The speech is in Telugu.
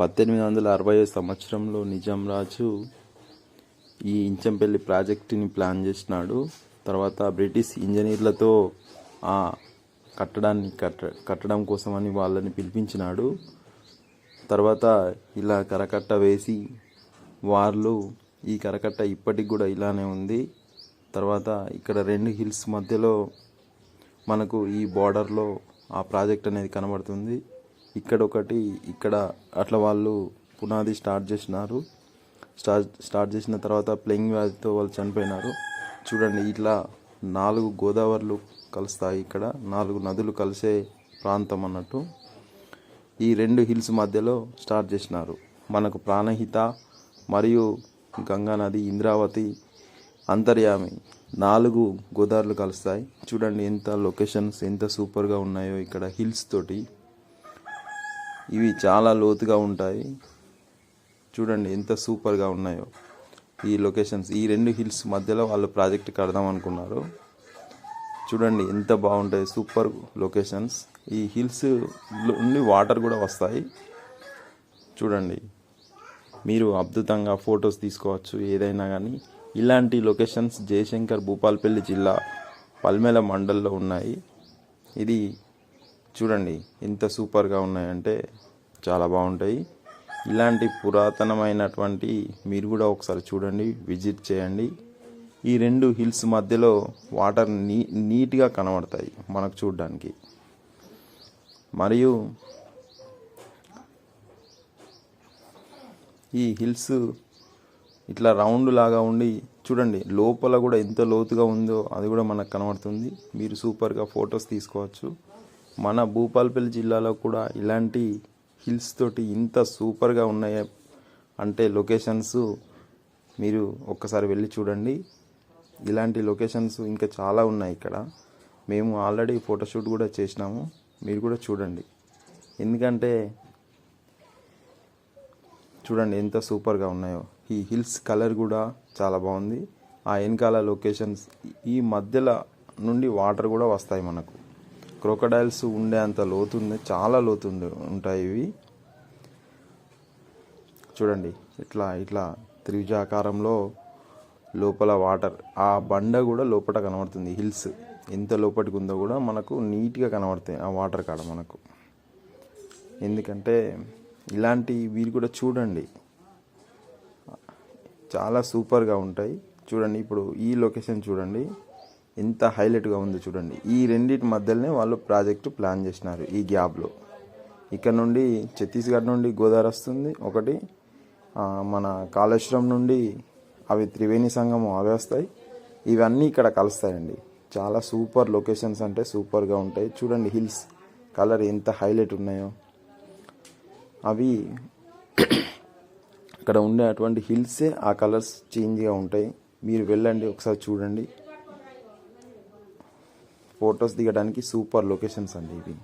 పద్దెనిమిది వందల అరవై సంవత్సరంలో నిజాం రాజు ఈ ఇంచంపల్లి ప్రాజెక్టుని ప్లాన్ చేసినాడు. తర్వాత బ్రిటిష్ ఇంజనీర్లతో ఆ కట్టడాన్ని కట్ట కట్టడం కోసమని వాళ్ళని పిలిపించినాడు. తర్వాత ఇలా కరకట్ట వేసి వాళ్ళు ఈ కరకట్ట ఇప్పటికి కూడా ఇలానే ఉంది. తర్వాత ఇక్కడ రెండు హిల్స్ మధ్యలో మనకు ఈ బార్డర్లో ఆ ప్రాజెక్ట్ అనేది కనబడుతుంది. ఇక్కడ ఒకటి ఇక్కడ అట్లా వాళ్ళు పునాది స్టార్ట్ చేసినారు. స్టార్ట్ స్టార్ట్ చేసిన తర్వాత ప్లేయింగ్ వ్యాధితో వాళ్ళు చనిపోయినారు. చూడండి ఇట్లా నాలుగు గోదావరిలు కలుస్తాయి ఇక్కడ. నాలుగు నదులు కలిసే ప్రాంతం అన్నట్టు. ఈ రెండు హిల్స్ మధ్యలో స్టార్ట్ చేసినారు. మనకు ప్రాణహిత మరియు గంగా నది ఇంద్రావతి అంతర్యామి నాలుగు గోదావరిలు కలుస్తాయి. చూడండి ఎంత లొకేషన్స్ ఎంత సూపర్గా ఉన్నాయో ఇక్కడ హిల్స్ తోటి. ఇవి చాలా లోతుగా ఉంటాయి. చూడండి ఎంత సూపర్గా ఉన్నాయో. ఈ లొకేషన్స్ ఈ రెండు హిల్స్ మధ్యలో వాళ్ళు ప్రాజెక్ట్ కడదాం అనుకున్నారు. చూడండి ఎంత బాగుంటాయి సూపర్ లొకేషన్స్. ఈ హిల్స్ నుండి వాటర్ కూడా వస్తాయి. చూడండి మీరు అద్భుతంగా ఫొటోస్ తీసుకోవచ్చు ఏదైనా కానీ. ఇలాంటి లొకేషన్స్ జయశంకర్ భూపాల్పల్లి జిల్లా పల్మెల మండల్లో ఉన్నాయి. ఇది చూడండి ఎంత సూపర్గా ఉన్నాయంటే చాలా బాగుంటాయి. ఇలాంటి పురాతనమైనటువంటి మీరు కూడా ఒకసారి చూడండి విజిట్ చేయండి. ఈ రెండు హిల్స్ మధ్యలో వాటర్ నీ నీట్గా కనబడతాయి మనకు చూడడానికి. మరియు ఈ హిల్స్ ఇట్లా రౌండ్ లాగా ఉండి చూడండి లోపల కూడా ఎంత లోతుగా ఉందో అది కూడా మనకు కనబడుతుంది. మీరు సూపర్గా ఫొటోస్ తీసుకోవచ్చు. మన భూపాలపల్లి జిల్లాలో కూడా ఇలాంటి హిల్స్ తోటి ఇంత సూపర్గా ఉన్నాయి అంటే లొకేషన్స్ మీరు ఒక్కసారి వెళ్ళి చూడండి. ఇలాంటి లొకేషన్స్ ఇంకా చాలా ఉన్నాయి ఇక్కడ. మేము ఆల్రెడీ ఫోటోషూట్ కూడా చేసినాము. మీరు కూడా చూడండి. ఎందుకంటే చూడండి ఎంత సూపర్గా ఉన్నాయో. ఈ హిల్స్ కలర్ కూడా చాలా బాగుంది. ఆ వెనకాల లొకేషన్స్ ఈ మధ్యలో నుండి వాటర్ కూడా వస్తాయి మనకు. క్రోకడైల్స్ ఉండే అంత లోతుంది చాలా లోతుంది ఉంటాయి ఇవి. చూడండి ఇట్లా ఇట్లా త్రిభుజాకారంలో లోపల వాటర్ ఆ బండ కూడా లోపల కనబడుతుంది హిల్స్. ఎంత లోపలికి ఉందో కూడా మనకు నీట్గా కనబడతాయి ఆ వాటర్ కాడ మనకు. ఎందుకంటే ఇలాంటి వీరు కూడా చూడండి. చాలా సూపర్గా ఉంటాయి. చూడండి ఇప్పుడు ఈ లొకేషన్ చూడండి. ఎంత హైలైట్గా ఉందో చూడండి. ఈ రెండింటి మధ్యలోనే వాళ్ళు ప్రాజెక్టు ప్లాన్ చేసినారు ఈ గ్యాప్లో. ఇక్కడ నుండి ఛత్తీస్గఢ్ నుండి గోదావరి వస్తుంది ఒకటి మన కాళేశ్వరం నుండి అవి త్రివేణి సంగమం అవి వస్తాయి. ఇవన్నీ ఇక్కడ కలుస్తాయండి. చాలా సూపర్ లొకేషన్స్ అంటే సూపర్గా ఉంటాయి. చూడండి హిల్స్ కలర్ ఎంత హైలైట్ ఉన్నాయో. అవి అక్కడ ఉండే అటువంటి హిల్సే ఆ కలర్స్ చేంజ్గా ఉంటాయి. మీరు వెళ్ళండి ఒకసారి చూడండి. ఫొటోస్ దిగడానికి సూపర్ లొకేషన్స్ అండి ఇవి